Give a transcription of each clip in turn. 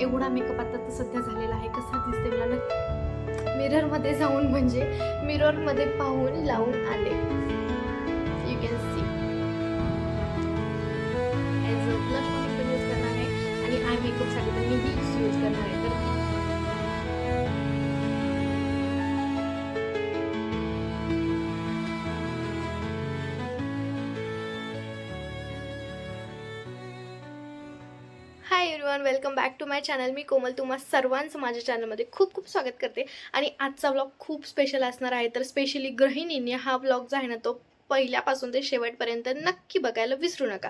एवढा मेकअप आता तर सध्या झालेला आहे. कसा दिसते मला ना? मिररमध्ये जाऊन म्हणजे मिररमध्ये पाहून लावून आले. Everyone welcome back to my channel मी कोमल तुम्हा सर्वांचं माझ्या चॅनलमध्ये खूप खूप स्वागत करते. आणि आजचा व्लॉग खूप स्पेशल असणार आहे. तर स्पेशली गृहिणींनी हा व्लॉग जो आहे ना तो पहिल्यापासून ते शेवटपर्यंत नक्की बघायला विसरू नका.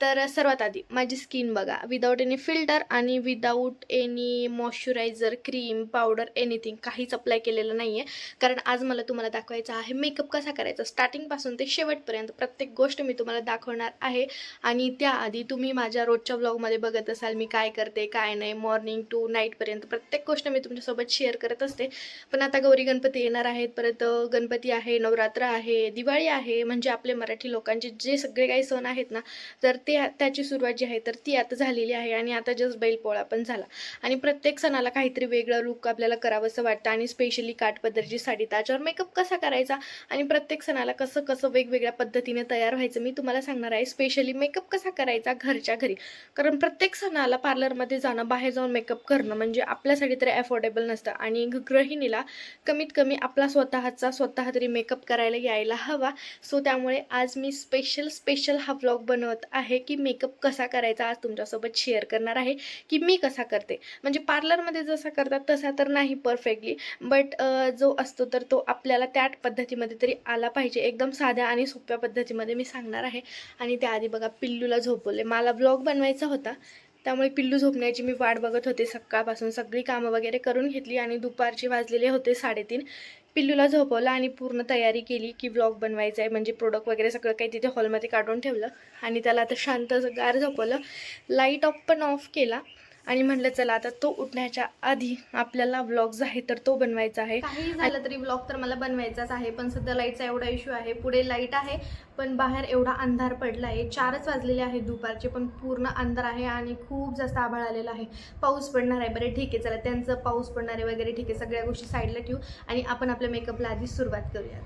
तर सर्वात आधी माझी स्किन बघा. विदाऊट एनी फिल्टर आणि without any moisturizer cream powder anything काहीच अप्लाय केलेलं नाही आहे कारण आज मला तुम्हाला दाखवायचं आहे मेकअप कसा करायचा. स्टार्टिंगपासून ते शेवटपर्यंत प्रत्येक गोष्ट मी तुम्हाला दाखवणार आहे. आणि त्याआधी तुम्ही माझ्या रोजच्या ब्लॉगमध्ये बघत असाल मी काय करते काय नाही मॉर्निंग टू नाईटपर्यंत प्रत्येक गोष्ट मी तुमच्यासोबत शेअर करत असते. पण आता गौरी गणपती येणार आहेत. परत गणपती आहे नवरात्र आहे दिवाळी आहे म्हणजे आपले मराठी लोकांचे जे सगळे काही सण आहेत ना तर ते त्याची सुरुवात जी आहे तर ती आता झालेली आहे आणि आता जस्ट बैलपोळा पण झाला. आणि प्रत्येक सणाला काहीतरी वेगळं लुक आपल्याला करावंसं वाटतं आणि स्पेशली काठपदरची साडी त्याच्यावर मेकअप कसा करायचा आणि प्रत्येक सणाला कसं कसं वेगवेगळ्या पद्धतीने तयार व्हायचं मी तुम्हाला सांगणार आहे. स्पेशली मेकअप कसा करायचा घरच्या घरी. कारण प्रत्येक सणाला पार्लरमध्ये जाणं बाहेर जाऊन मेकअप करणं म्हणजे आपल्यासाठी तरी अफोर्डेबल नसतं आणि गृहिणीला कमीत कमी आपला स्वतःचा स्वतः तरी मेकअप करायला यायला हवा. सो त्यामुळे आज मी स्पेशल स्पेशल हा व्लॉग बनवत आहे की मेकअप कसा करायचा आज तुमच्यासोबत शेअर करणार आहे की मी कसा करते. म्हणजे पार्लरमध्ये जसा करतात तसा तर नाही परफेक्टली बट जो असतो तर तो आपल्याला त्या पद्धतीमध्ये तरी आला पाहिजे. एकदम साध्या आणि सोप्या पद्धतीमध्ये मी सांगणार आहे. आणि त्याआधी बघा पिल्लूला झोपवले. मला व्लॉग बनवायचा होता. त्यामुळे पिल्लू झोपण्याची मी वाट बघत होते. सकाळपासून सगळी कामं वगैरे करून घेतली आणि दुपारचे वाजलेले होते साडेतीन. पिल्लूला झोपवलं आणि पूर्ण तयारी केली की व्लॉग बनवायचा आहे म्हणजे प्रोडक्ट वगैरे सगळं काही तिथे हॉलमध्ये काढून ठेवलं. आणि त्याला आता शांत गार झोपवलं. लाइट ऑफ पण ऑफ केला. आणि म्हटलं चला आता तो उठण्याच्या आधी आपल्याला व्लॉग जो आहे तर तो बनवायचा आहे. काही झालं तरी व्लॉग तर मला बनवायचाच आहे पण सध्या लाईटचा एवढा इश्यू आहे. पुढे लाइट आहे पण बाहेर एवढा अंधार पडला आहे चारच वाजलेले आहे दुपारचे पण पूर्ण अंधार आहे आणि खूप जास्त आभाळ आलेला आहे. पाऊस पडणार आहे बरं ठीक आहे चला त्यांचं पाऊस पडणार आहे वगैरे ठीक आहे सगळ्या गोष्टी साईडला ठेवू आणि आपण आपल्या मेकअपला आधी सुरुवात करूयात.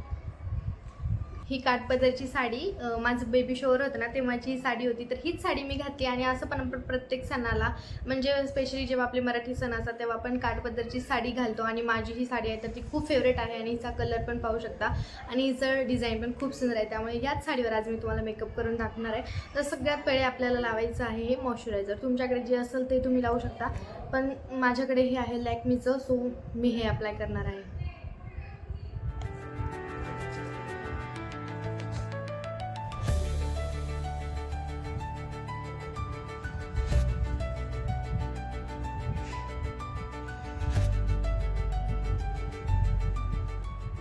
ही काठपदरची साडी माझं बेबी शोअर होतं ना तेव्हाची ही साडी होती. तर हीच साडी मी घातली आणि असं पण आपण प्रत्येक सणाला म्हणजे स्पेशली जेव्हा आपले मराठी सण असतात तेव्हा आपण काठपदरची साडी घालतो आणि माझी ही साडी आहे तर ती खूप फेवरेट आहे आणि हिचा कलर पण पाहू शकता. आणि हिचं डिझाईन पण खूप सुंदर आहे त्यामुळे याच साडीवर आज मी तुम्हाला मेकअप करून दाखवणार आहे. तर सगळ्यात पहिले आपल्याला लावायचं आहे हे मॉइश्चरायझर तुमच्याकडे जे असेल ते तुम्ही लावू शकता पण माझ्याकडे हे आहे लॅकमीचं सो मी हे अप्लाय करणार आहे.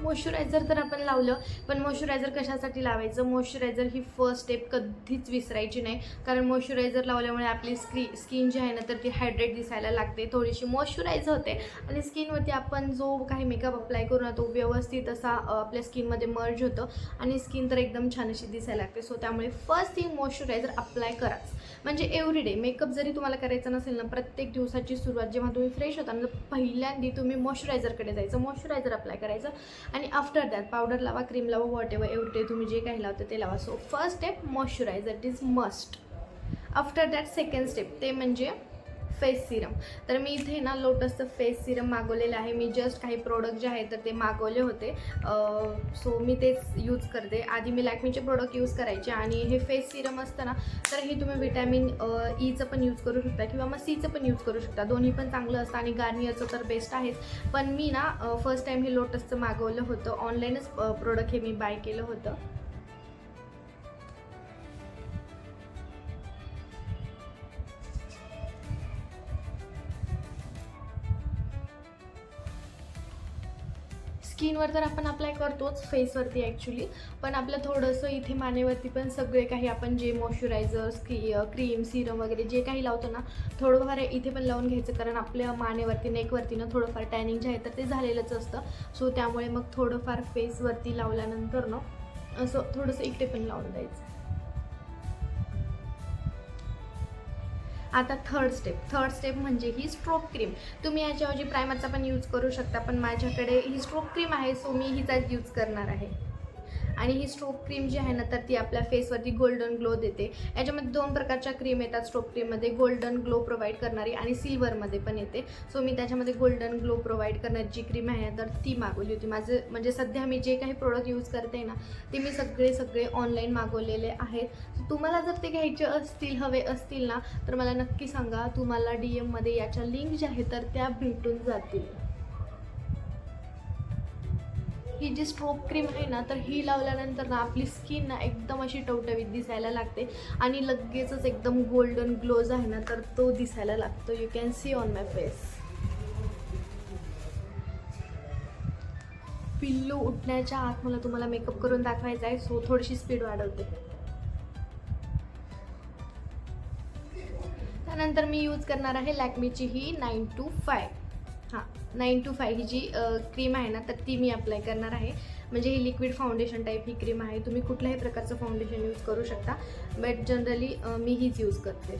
मॉइश्चरायझर तर आपण लावलं पण मॉइश्चरायझर कशासाठी लावायचं? मॉइश्चरायझर ही फर्स्ट स्टेप कधीच विसरायची नाही. कारण मॉइश्चरायझर लावल्यामुळे आपली स्क्री स्किन जी आहे ना तर ती हायड्रेट दिसायला लागते. थोडीशी मॉइश्चराईज होते. आणि स्किनवरती आपण जो काही मेकअप अप्लाय करू ना तो व्यवस्थित असा आपल्या स्किनमध्ये मर्ज होतं. आणि स्किन तर एकदम छान अशी दिसायला लागते. सो त्यामुळे फर्स्ट थिंग मॉइश्चरायझर अप्लाय कराच म्हणजे एव्हरीडे मेकअप जरी तुम्हाला करायचा नसेल ना प्रत्येक दिवसाची सुरुवात जेव्हा तुम्ही फ्रेश होता ना तर पहिल्यांदा तुम्ही मॉइश्चरायझरकडे जायचं. मॉइश्चरायझर अप्लाय करायचं. आणि आफ्टर दॅट पावडर लावा क्रीम लावा वॉट एव्हर एवढे तुम्ही जे काही लावता ते लावा. So first step moisturizer it is must after that second step ते म्हणजे फेस सिरम. तर मी इथे ना लोटसचं फेस सिरम मागवलेलं आहे. मी जस्ट काही प्रोडक्ट जे आहेत तर ते मागवले होते. सो मी तेच यूज करते. आधी मी लॅक्मीचे प्रोडक्ट यूज करायचे आणि हे फेस सिरम असतं ना तर हे तुम्ही विटॅमिन ईचं e पण यूज करू शकता किंवा मग सीचं पण यूज करू शकता. दोन्ही पण चांगलं असतं आणि गार्नियरचं तर बेस्ट आहेच. पण मी ना फर्स्ट टाईम हे लोटसचं मागवलं होतं. ऑनलाईनच प्रोडक्ट हे मी बाय केलं होतं. स्किनवर तर आपण अप्लाय करतोच फेसवरती ॲक्च्युली पण आपलं थोडंसं इथे मानेवरती पण सगळे काही आपण जे मॉइश्चरायझर स्की क्रीम सिरम वगैरे जे काही लावतो ना थोडंफार इथे पण लावून घ्यायचं. कारण आपल्या मानेवरती नेकवरती ना थोडंफार टॅनिंग जे आहे तर ते झालेलंच असतं. सो त्यामुळे मग थोडंफार फेसवरती लावल्यानंतर ना असं थोडंसं इकडे पण लावून द्यायचं. आता थर्ड स्टेप थर्ड स्टेप म्हणजे ही स्ट्रोक क्रीम तुम्ही याच्याऐवजी प्रायमरचा पण यूज करू शकता पण माझ्याकडे ही स्ट्रोक क्रीम आहे सो मी हिचाच यूज करणार आहे. आणि ही स्ट्रोक क्रीम जी आहे ना तर ती आपल्या फेसवरती गोल्डन ग्लो देते. याच्यामध्ये दोन प्रकारच्या क्रीम येतात स्ट्रोक क्रीममध्ये गोल्डन ग्लो प्रोव्हाइड करणारी आणि सिल्वरमध्ये पण येते. सो मी त्याच्यामध्ये गोल्डन ग्लो प्रोव्हाइड करणारी जी क्रीम आहे तर ती मागवली होती. माझं म्हणजे सध्या मी जे काही प्रोडक्ट यूज करते ना ते मी सगळे सगळे ऑनलाईन मागवलेले आहेत. तुम्हाला जर ते घ्यायचे असतील हवे असतील ना तर मला नक्की सांगा. तुम्हाला डी एममध्ये याच्या लिंक ज्या आहेत तर त्या भेटून जातील. ही जी स्ट्रोक क्रीम आहे ना तर ही लावल्यानंतर ना आपली स्किन ना एकदम अशी टवटवीत दिसायला लागते. आणि लगेचच एकदम गोल्डन ग्लोज आहे ना तर तो दिसायला लागतो. You can see on my face पिल्लू उठण्याच्या आत मला तुम्हाला मेकअप करून दाखवायचा आहे सो थोडीशी स्पीड वाढवते. त्यानंतर मी यूज करणार आहे लॅक्मीची ही नाईन टू फाय हां. नाईन टू फाय ही जी क्रीम आहे ना तर ती मी अप्लाय करणार आहे. म्हणजे ही लिक्विड फाउंडेशन टाईप ही क्रीम आहे. तुम्ही कुठल्याही प्रकारचं फाउंडेशन यूज करू शकता. बट जनरली मी हीच यूज करते.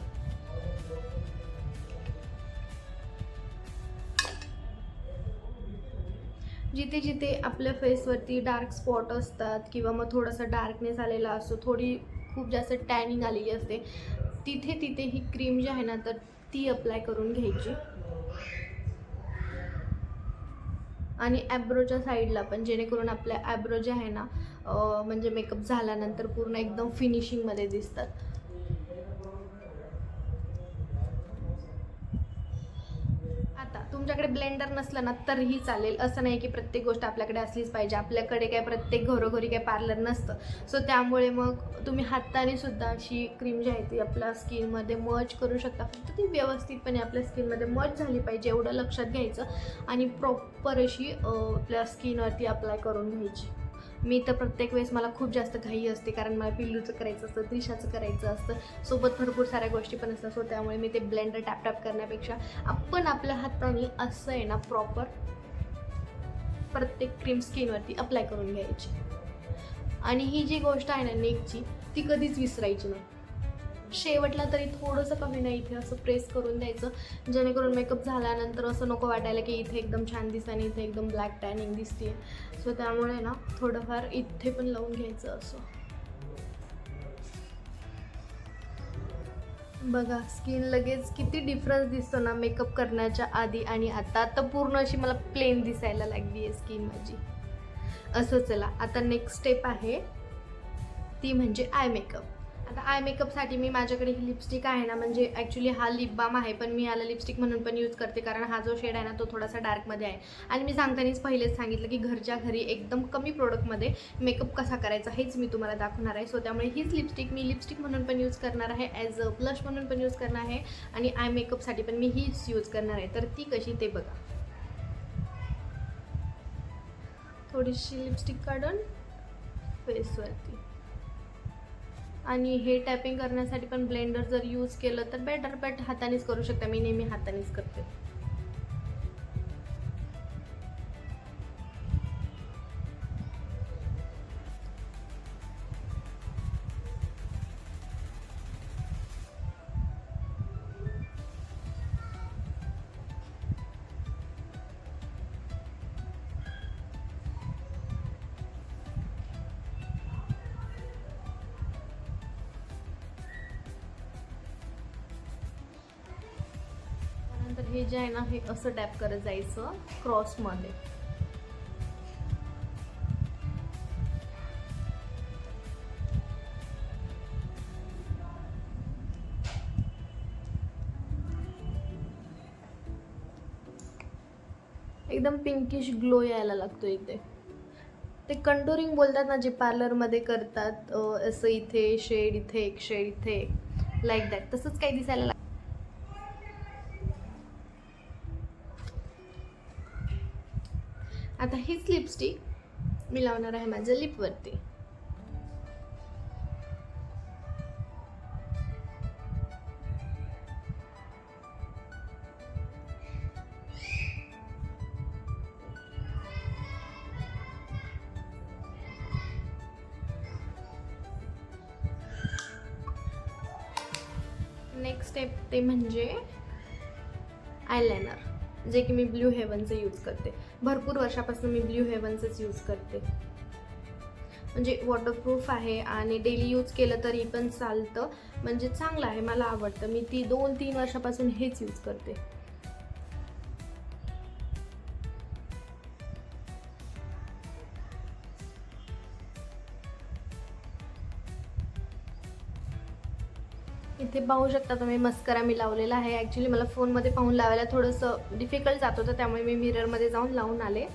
जिथे जिथे आपल्या फेसवरती डार्क स्पॉट असतात किंवा मग थोडासा डार्कनेस आलेला असतो थोडी खूप जास्त टॅनिंग आलेली असते तिथे तिथे ही क्रीम जी आहे ना तर ती अप्लाय करून घ्यायची. आणि ॲब्रोच्या साईडला पण जेणेकरून आपल्या ॲब्रो जे आहे ना म्हणजे मेकअप झाल्यानंतर पूर्ण एकदम फिनिशिंगमध्ये दिसतात. तुमच्याकडे ब्लेंडर नसलं ना तरीही चालेल. असं नाही की प्रत्येक गोष्ट आपल्याकडे असलीच पाहिजे. आपल्याकडे काय प्रत्येक घरोघरी काय पार्लर नसतं. सो त्यामुळे मग तुम्ही हाताने सुद्धा अशी क्रीम जी आहे ती आपल्या स्किनमध्ये मर्ज करू शकता. फक्त ती व्यवस्थितपणे आपल्या स्किनमध्ये मर्ज झाली पाहिजे एवढं लक्षात घ्यायचं आणि प्रॉपर अशी आपल्या स्किनवरती अप्लाय करून घ्यायची. मी तर प्रत्येक वेळेस मला खूप जास्त घाई असते कारण मला पिल्लूचं करायचं असतं त्रिशाचं करायचं असतं. सोबत भरपूर साऱ्या गोष्टी पण असतात सो त्यामुळे मी ते ब्लेंडर टॅप टॅप करण्यापेक्षा आपण आपल्या हाताने असं आहे ना प्रॉपर प्रत्येक क्रीम स्किनवरती अप्लाय करून घ्यायची. आणि ही जी गोष्ट आहे ना नेकची ती कधीच विसरायची नाही. शेवटला तरी थोडंसं कमी नाही इथे असं प्रेस करून द्यायचं. जेणेकरून मेकअप झाल्यानंतर असं नको वाटायला की इथे एकदम छान दिसतं आणि इथे एकदम ब्लॅक टॅनिंग दिसते सो त्यामुळे ना थोडंफार इथे पण लावून घ्यायचं असं. बघा स्किन लगेच किती डिफरन्स दिसतो ना मेकअप करण्याच्या आधी आणि आता. आता पूर्ण अशी मला प्लेन दिसायला लागली आहे स्किन माझी. असं चला आता नेक्स्ट स्टेप आहे ती म्हणजे आय मेकअप आता आय मेकअपसाठी मी माझ्याकडे ही लिपस्टिक आहे ना म्हणजे ॲक्च्युली हा लिप बाम आहे पण मी याला लिपस्टिक म्हणून पण यूज करते कारण हा जो शेड आहे ना तो थोडासा डार्कमध्ये आहे. आणि मी सांगतानाच पहिलेच सांगितलं की घरच्या घरी एकदम कमी प्रोडक्टमध्ये मेकअप कसा करायचा हेच मी तुम्हाला दाखवणार आहे. सो त्यामुळे हीच लिपस्टिक मी लिपस्टिक म्हणून पण यूज करणार आहे ॲज अ ब्लश म्हणून पण यूज करणार आहे आणि आय मेकअपसाठी पण मी हीच यूज करणार आहे. तर ती कशी ते बघा. थोडीशी लिपस्टिक काढून फेसवरती आणि हे टॅपिंग करण्यासाठी पण ब्लेंडर जर यूज केलं तर बेटर बट हातानेच करू शकता. मी नेहमी हातानेच करते. हे जे आहे ना हे असं टॅप करत जायचं क्रॉसमध्ये एकदम पिंकिश ग्लो यायला लागतो इथे. ते कंटोरिंग बोलतात ना जे पार्लरमध्ये करतात असं इथे शेड इथे एक शेड इथे लाईक दॅट तसंच काही दिसायला लाग आता हीच लिपस्टिक मी लावणार आहे माझ्या लिपवरती नेक्स्ट स्टेप ते म्हणजे आयलायनर जे की मी ब्ल्यू हेवनचं यूज करते. भरपूर वर्षापासून मी ब्ल्यू हेवनचंच यूज करते. म्हणजे वॉटरप्रूफ आहे आणि डेली यूज केलं तरी पण चालतं. म्हणजे चांगलं आहे मला आवडतं. मी ती दोन तीन वर्षापासून हेच यूज करते. इथे पाहू शकता तुम्ही. मस्करा मी लावलेला आहे. ॲक्च्युली मला फोनमध्ये पाहून लावायला थोडंसं डिफिकल्ट जात होतं त्यामुळे मी मिररमध्ये जाऊन लावून आले.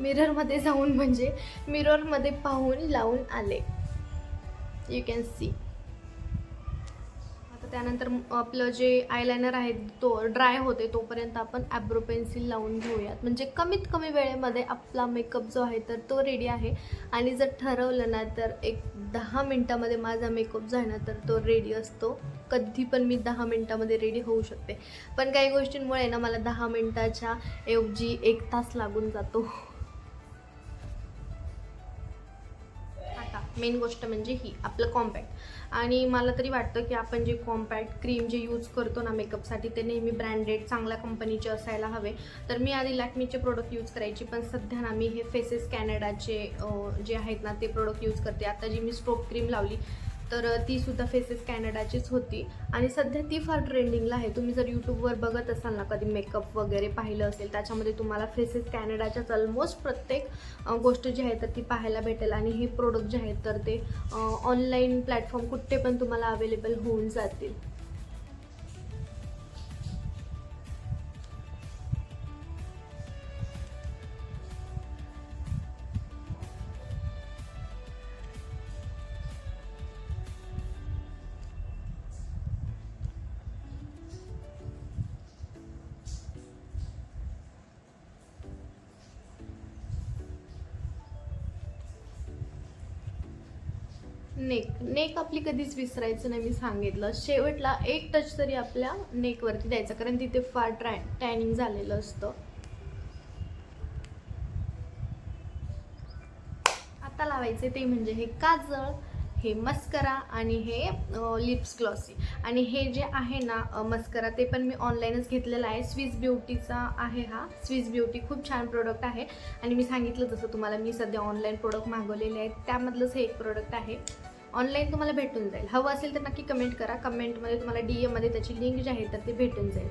मिररमध्ये जाऊन म्हणजे मिररमध्ये पाहून लावून आले. यू कॅन सी त्यानंतर आपलं जे आयलायनर आहे तो ड्राय होते तोपर्यंत आपण ॲब्रो पेन्सिल लावून घेऊयात. म्हणजे कमीत कमी वेळेमध्ये आपला मेकअप जो आहे तर तो रेडी आहे. आणि जर ठरवलं ना तर एक दहा मिनटामध्ये माझा मेकअप जो आहे ना तर तो रेडी असतो. कधी पण मी दहा मिनटामध्ये रेडी होऊ शकते. पण काही गोष्टींमुळे ना मला दहा मिनटाच्या ऐवजी एक तास लागून जातो. आता मेन गोष्ट म्हणजे ही आपलं कॉम्पॅक्ट आणि मला तरी वाटतं की आपण जे कॉम्पॅक्ट क्रीम जे यूज करतो ना मेकअपसाठी ते नेहमी ब्रँडेड चांगल्या कंपनीचे असायला हवे. तर मी आधी लॅक्मीचे प्रोडक्ट यूज करायची पण सध्या ना मी हे फेसेस कॅनडाचे जे आहेत ना ते प्रोडक्ट यूज करते. आता जी मी स्ट्रोप क्रीम लावली तर ती सुद्धा फेसेस कॅनडाचीच होती. आणि सध्या ती फार ट्रेंडिंगला आहे. तुम्ही जर यूट्यूबवर बघत असाल ना कधी मेकअप वगैरे पाहिलं असेल त्याच्यामध्ये तुम्हाला फेसेस कॅनडाच्याच ऑलमोस्ट प्रत्येक गोष्ट जी आहे तर ती पाहायला भेटेल. आणि हे प्रोडक्ट जे आहेत तर ते ऑनलाईन प्लॅटफॉर्म कुठे पण तुम्हाला अवेलेबल होऊन जातील. नेक नेक आपली कधीच विसरायचं नाही मी सांगितलं. शेवटला एक टच तरी आपल्या नेकवरती द्यायचा कारण तिथे फार ट्रॅ टॅनिंग झालेलं असतं. आता लावायचे ते म्हणजे हे काजळ हे मस्करा आणि हे लिप्स ग्लॉसी आणि हे जे आहे ना मस्करा ते पण मी ऑनलाईनच घेतलेलं आहे. स्विस ब्युटीचा आहे हा. स्विस ब्युटी खूप छान प्रोडक्ट आहे. आणि मी सांगितलं जसं तुम्हाला मी सध्या ऑनलाईन प्रोडक्ट मागवलेले आहेत. त्यामधलंच हे एक प्रोडक्ट आहे. ऑनलाईन तुम्हाला भेटून जाईल. हवं असेल तर नक्की कमेंट करा. कमेंटमध्ये तुम्हाला डी एममध्ये त्याची लिंक जी आहे तर ते भेटून जाईल.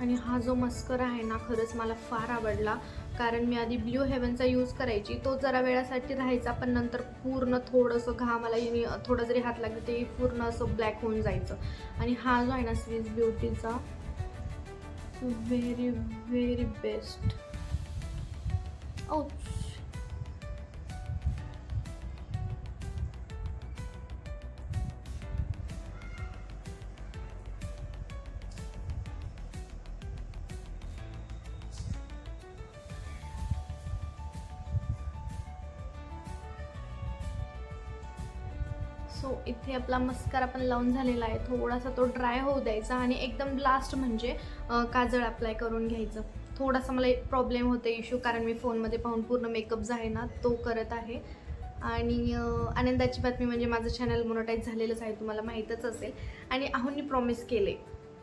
आणि हा जो मस्करा आहे ना खरंच मला फार आवडला. कारण मी आधी ब्ल्यू हेवनचा यूज करायची. तो जरा वेळासाठी राहायचा पण नंतर पूर्ण थोडंसं घामाला येणे थोडं जरी हात लागलं तरी पूर्ण असं ब्लॅक होऊन जायचं. आणि हा जो आहे ना स्विस ब्युटीचा very very best oh so इथे आपला मस्कारा पण लावून झालेला आहे. थोडासा तो ड्राय होऊ द्यायचा आणि एकदम लास्ट म्हणजे काजळ अप्लाय करून घ्यायचं. थोडासा मला एक प्रॉब्लेम होते इश्यू कारण मी फोनमध्ये पाहून पूर्ण मेकअप जो आहे ना तो करत आहे. आणि आनंदाची बातमी म्हणजे माझं चॅनल मोनोटाईज झालेलंच आहे तुम्हाला माहीतच असेल. आणि आहोंनी प्रॉमिस केले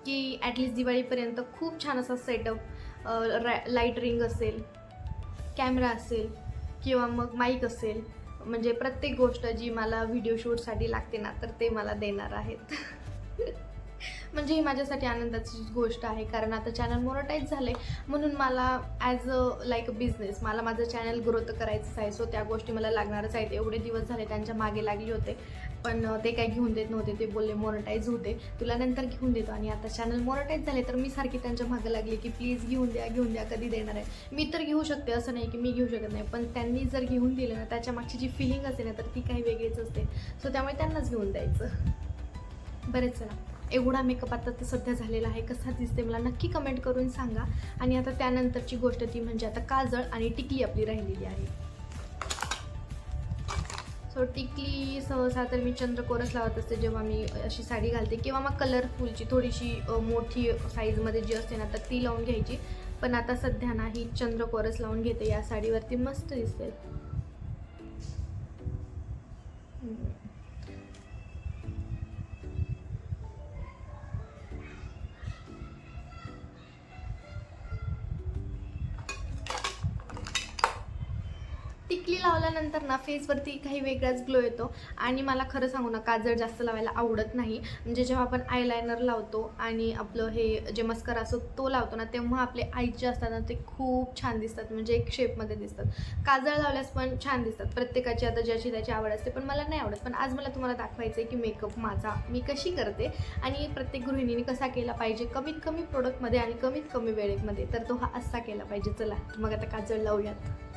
की ॲटलिस्ट दिवाळीपर्यंत खूप छान असा सेटअप लाइट रिंग असेल कॅमेरा असेल किंवा मग माईक असेल म्हणजे प्रत्येक गोष्ट जी मला व्हिडिओ शूटसाठी लागते ना तर ते मला देणार आहेत. म्हणजे ही माझ्यासाठी आनंदाची गोष्ट आहे कारण आता चॅनल मोनोटाईज झाले म्हणून मला as a like a business मला माझं चॅनल ग्रोथ करायचंच आहे. सो त्या गोष्टी मला लागणारच आहेत. एवढे दिवस झाले त्यांच्या मागे लागले होते. पण ते काय घेऊन देत नव्हते ते बोलले मोनोटाईज होते. तुला नंतर घेऊन देतो. आणि आता चॅनल मोनोटाईज झाले तर मी सारखी त्यांच्या मागे लागली की प्लीज घेऊन द्या घेऊन द्या कधी देणार आहे? मी तर घेऊ शकते असं नाही की मी घेऊ शकत नाही. पण त्यांनी जर घेऊन दिलं ना त्याच्या मागची जी फिलिंग असेल ना तर ती काही वेगळीच असते. सो त्यामुळे त्यांनाच घेऊन द्यायचं. बरेच चला. एवढा मेकअप आता तर सध्या झालेला आहे. कसा दिसते मला नक्की कमेंट करून सांगा. आणि आता त्यानंतरची गोष्ट ती म्हणजे आता काजळ आणि टिकली आपली राहिलेली आहे. सो टिकली सहसा तर मी चंद्रकोरस लावत असते जेव्हा मी अशी साडी घालते किंवा मग कलरफुलची थोडीशी मोठी साईजमध्ये जी असते ना तर ती लावून घ्यायची. पण आता सध्या ना ही चंद्रकोरच लावून घेते या साडीवरती मस्त दिसते. टिकली लावल्यानंतर ना फेसवरती काही वेगळाच ग्लो येतो. आणि मला खरं सांगू ना काजळ जास्त लावायला आवडत नाही. म्हणजे जेव्हा आपण आयलायनर लावतो आणि आपलं हे जे मस्करा असतो तो लावतो ना तेव्हा आपले आईज जे असतात ना ते खूप छान दिसतात. म्हणजे एक शेपमध्ये दिसतात. काजळ लावल्यास पण छान दिसतात. प्रत्येकाची आता ज्याची त्याची आवड असते पण मला नाही आवडत. पण आज मला तुम्हाला दाखवायचं आहे की मेकअप माझा मी कशी करते आणि प्रत्येक गृहिणीने कसा केला पाहिजे कमीत कमी प्रोडक्टमध्ये आणि कमीत कमी वेळेमध्ये तर तो हा असा केला पाहिजे. चला मग आता काजळ लावूयात.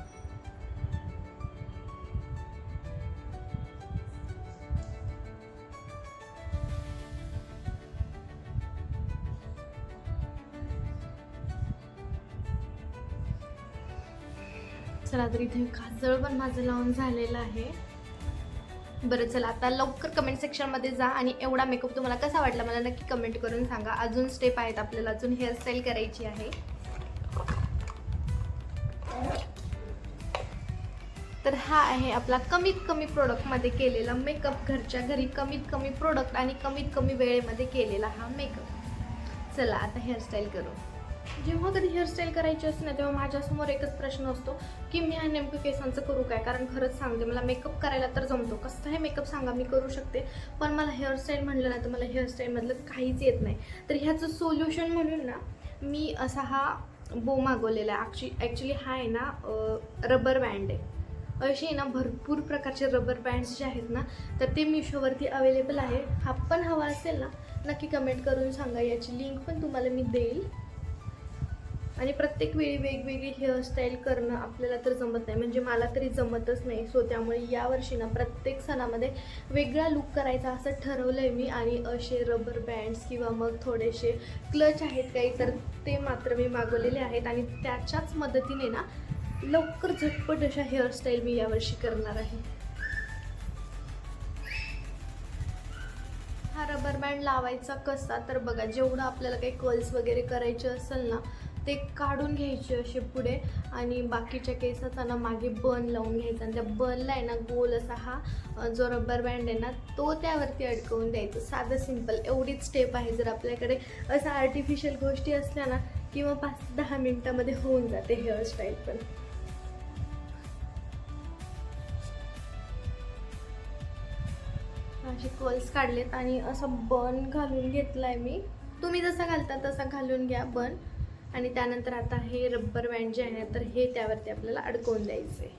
चला तर इथे काजळ पण माझं लावून झालेलं आहे. बरं चला आता लवकर कमेंट सेक्शनमध्ये जा आणि एवढा मेकअप तुम्हाला कसा वाटला मला नक्की कमेंट करून सांगा. अजून स्टेप आहेत आपल्याला अजून हेअरस्टाईल करायची आहे. तर हा आहे आपला कमीत कमी प्रोडक्टमध्ये केलेला मेकअप घरच्या घरी कमीत कमी प्रोडक्ट आणि कमीत कमी वेळेमध्ये केलेला हा मेकअप चला आता हेअरस्टाईल करू. जेव्हा कधी हेअरस्टाईल करायची असते ना तेव्हा माझ्यासमोर एकच प्रश्न असतो की मी हा नेमकं केसांचं करू काय? कारण खरंच सांगते मला मेकअप करायला तर जमतो. कसंही मेकअप सांगा मी करू शकते. पण मला हेअरस्टाईल म्हणलं ना तर मला हेअरस्टाईलमधलं काहीच येत नाही. तर ह्याचं सोल्युशन म्हणून ना मी असा हा बो मागवलेला आहे. ॲक्च्युली ॲक्च्युली हा आहे ना रबर बँड आहे. असे ना भरपूर प्रकारचे रबर बँड्स जे आहेत ना तर ते मिशोवरती अवेलेबल आहे. हा पण हवा असेल ना नक्की कमेंट करून सांगा. याची लिंक पण तुम्हाला मी देईल. आणि प्रत्येक वेळी वेगवेगळी हेअरस्टाईल करणं आपल्याला तर जमत नाही. म्हणजे मला तरी जमतच नाही. सो त्यामुळे यावर्षी ना प्रत्येक सणामध्ये वेगळा लुक करायचा असं ठरवलं आहे मी. आणि असे रबर बँड्स किंवा मग थोडेसे क्लच आहेत काही तर ते मात्र मी मागवलेले आहेत. आणि त्याच्याच मदतीने ना लवकर झटपट अशा हेअरस्टाईल मी यावर्षी करणार आहे. हा रबर बँड लावायचा कसा? तर बघा जेवढं आपल्याला काही कर्ल्स वगैरे करायचे असेल ना ते काढून घ्यायचे असे पुढे आणि बाकीच्या केसाचा ना मागे बन लावून घ्यायचा. आणि त्या बनला आहे ना गोल असा हा जो रबर बँड आहे ना तो त्यावरती अडकवून द्यायचं. साधं सिंपल एवढीच स्टेप आहे. जर आपल्याकडे असं आर्टिफिशियल गोष्टी असल्या ना किंवा पाच ते दहा मिनटामध्ये होऊन जाते हेअरस्टाईल पण. असे कर्ल्स काढलेत आणि असं बन घालून घेतला आहे मी. तुम्ही जसा घालता तसा घालून घ्या बन. आणि त्यानंतर आता हे रब्बर बँड जे आहे तर हे त्यावरती आपल्याला अडकवून द्यायचे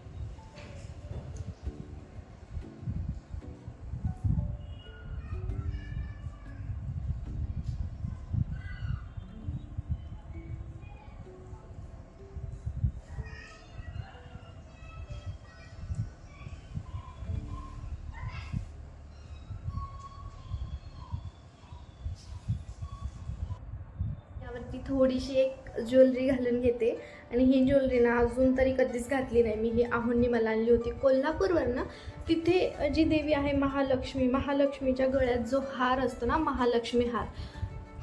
थोडीशी एक ज्वेलरी घालून घेते. आणि ही ज्वेलरी ना अजून तरी कधीच घातली नाही. मी ही आहोंनी मला आणली होती कोल्हापूरवरनं. तिथे जी देवी आहे महालक्ष्मी महालक्ष्मीच्या गळ्यात जो हार असतो ना महालक्ष्मी हार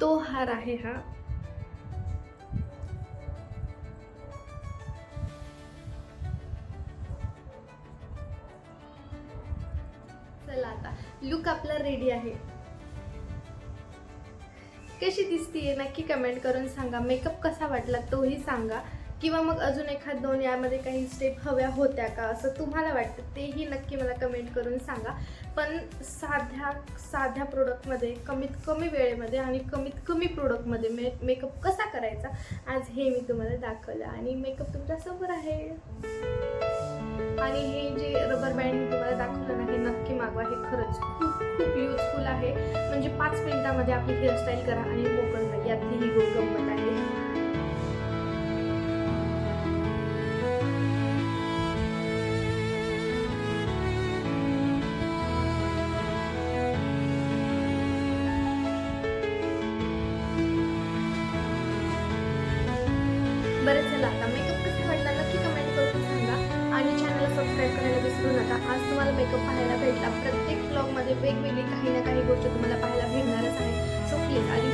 तो हार आहे हा. चला आता लुक आपला रेडी आहे. कशी दिसतीये नक्की कमेंट करून सांगा. मेकअप कसा वाटला तोही सांगा. किंवा मग अजून एखाद दोन यामध्ये काही स्टेप हव्या होत्या का असं तुम्हाला वाटतं तेही नक्की मला कमेंट करून सांगा. पण साध्या साध्या प्रोडक्टमध्ये कमीत कमी वेळेमध्ये आणि कमीत कमी प्रोडक्टमध्ये मे मेकअप कसा करायचा आज हे मी तुम्हाला दाखवलं. आणि मेकअप तुमच्यासमोर आहे. आणि हे जे रबर बँड मी तुम्हाला दाखवलं ना हे नक्की मागवा हे खरंच खूप खूप युजफुल आहे. म्हणजे पाच मिनिटामध्ये आपली हेअरस्टाईल करा आणि मोकळ नाही यातली ही गो गंमत आहे. बरं चला आता मेकअप कसा वाटला नक्की कमेंट करून सांगा. आणि चॅनलला सबस्क्राईब करायला विसरू नका. आज तुम्हाला मेकअप पाहायला ब्लॉगमध्ये वेगवेगळी काही ना काही गोष्ट तुम्हाला पाहायला भेटणारच आहे. सो प्लीज आधी